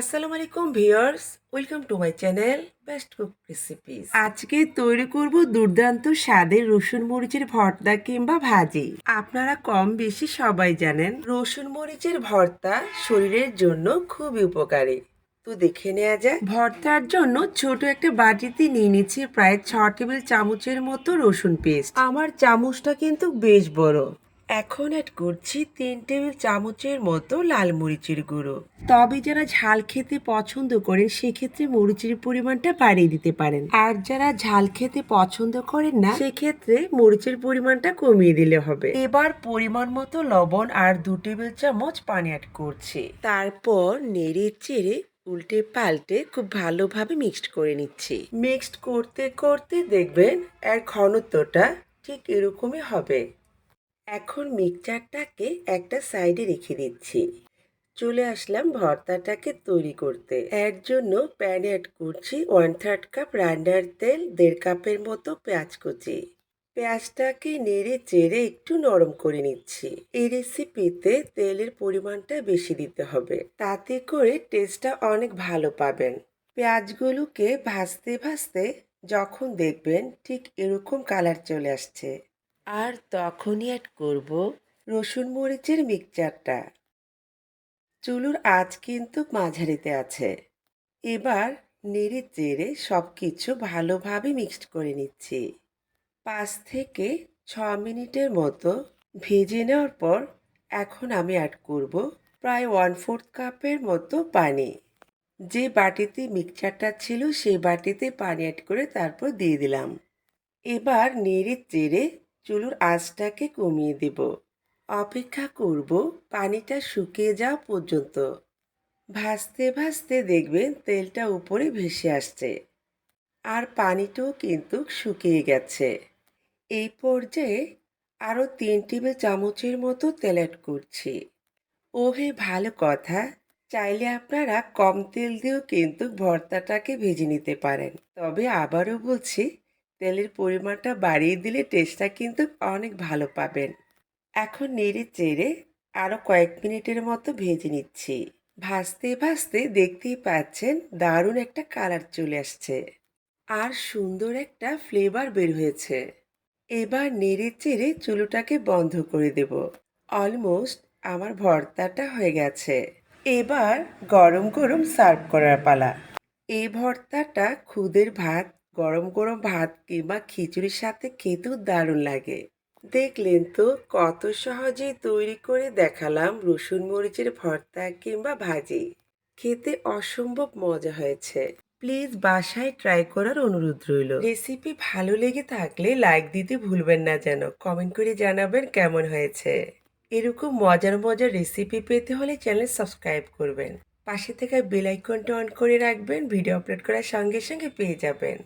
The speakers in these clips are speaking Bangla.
আসসালামু আলাইকুম viewers welcome to my channel best cook recipes. আজকে তৈরি করব দুর্দান্ত স্বাদের রসুন মরিচের ভর্তা কিংবা ভাজি। আপনারা কম বেশি সবাই জানেন রসুন মরিচের ভর্তা শরীরের জন্য খুবই উপকারী। তো দেখে নেওয়া যায় ভর্তার জন্য ছোট একটা বাটিতে নিয়ে নিচ্ছি প্রায় ছ টেবিল চামচের মতো রসুন পেস্ট। আমার চামচটা কিন্তু বেশ বড়। এখন অ্যাড করছি তিন টেবিল চামচের মতো লাল মরিচের গুঁড়ো। তবে যারা ঝাল খেতে পছন্দ করেন, সেক্ষেত্রে মরিচের পরিমাণটা বাড়িয়ে দিতে পারেন। আর যারা ঝাল খেতে পছন্দ করেন না, সেক্ষেত্রে মরিচের পরিমাণটা কমিয়ে দিলে হবে। এবার পরিমাণ মতো লবণ আর দু টেবিল চামচ পানি অ্যাড করছি। তারপর নেড়ে চেড়ে উল্টে পাল্টে খুব ভালোভাবে মিক্সড করে নিচ্ছি। মিক্সড করতে করতে দেখবেন, এর ঘনত্বটা ঠিক এরকমই হবে। এখন মিক্সচারটাকে একটা সাইডে রেখে দিচ্ছি। চলে আসলাম ভর্তাটাকে তৈরি করতে। এর জন্য প্যানে অ্যাড করছি ওয়ান থার্ড কাপ রান্নার তেল, দেড় কাপের মতো পেঁয়াজ কুচি। পেঁয়াজটাকে নেড়ে চেড়ে একটু নরম করে নিচ্ছি। এই রেসিপিতে তেলের পরিমাণটা বেশি দিতে হবে। তাতে করে টেস্টটা অনেক ভালো পাবেন। পেঁয়াজগুলোকে ভাজতে ভাজতে যখন দেখবেন ঠিক এরকম কালার চলে আসছে। আর তখনই অ্যাড করব রসুন মরিচের মিক্সচারটা। চুলুর আঁচ কিন্তু মাঝারিতে আছে। এবার নেড়ে চেড়ে সব কিছু ভালোভাবে মিক্সড করে নিচ্ছি। পাঁচ থেকে ছ মিনিটের মতো ভেজে নেওয়ার পর এখন আমি অ্যাড করব প্রায় ওয়ান ফোর্থ কাপের মতো পানি। যে বাটিতে মিক্সচারটা ছিল সেই বাটিতে পানি অ্যাড করে তারপর দিয়ে দিলাম। এবার নেড়ে চেড়ে চুলুর আঁচটাকে কমিয়ে দেব। অপেক্ষা করব পানিটা শুকিয়ে যাওয়া পর্যন্ত। ভাজতে ভাজতে দেখবেন তেলটা উপরে ভেসে আসছে। আর পানিটাও কিন্তু শুকিয়ে গেছে। এই পর্যায়ে আরও তিন টেবিল চামচের মতো তেল অ্যাড করছি। ও হে ভালো কথা। চাইলে আপনারা কম তেল দিয়েও কিন্তু ভর্তাটাকে ভেজে নিতে পারেন। তবে আবারও বলছি তেলের পরিমাণটা বাড়িয়ে দিলে টেস্টটা কিন্তু অনেক ভালো পাবেন। এখন নেড়ে চেড়ে আরও কয়েক মিনিটের মতো ভেজে নিচ্ছি। ভাজতে ভাজতে দেখতেই পাচ্ছেন দারুণ একটা কালার চলে আসছে। আর সুন্দর একটা ফ্লেভার বের হয়েছে। এবার নেড়ে চেড়ে চুলোটাকে বন্ধ করে দেব। অলমোস্ট আমার ভর্তাটা হয়ে গেছে। এবার গরম গরম সার্ভ করার পালা। এই ভর্তাটা খুদের ভাত গরম গরম ভাত কিংবা খিচুড়ির সাথে খেতেও দারুণ লাগে। দেখলেন তো কত সহজেই তৈরি করে দেখালাম রসুন মরিচের ভর্তা কিংবা ভাজি। খেতে অসম্ভব মজা হয়েছে। প্লিজ বাসায় ট্রাই করার অনুরোধ রইল। রেসিপি ভালো লেগে থাকলে লাইক দিতে ভুলবেন না যেন। কমেন্ট করে জানাবেন কেমন হয়েছে। এরকম মজার মজার রেসিপি পেতে হলে চ্যানেল সাবস্ক্রাইব করবেন। পাশে থেকে বেল আইকনটা অন করে রাখবেন। ভিডিও আপলোড করার সঙ্গে সঙ্গে পেয়ে যাবেন।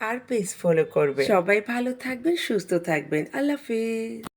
আর পেজ ফলো করবেন সবাই ভালো থাকবেন সুস্থ থাকবেন। আল্লাহ হাফিজ।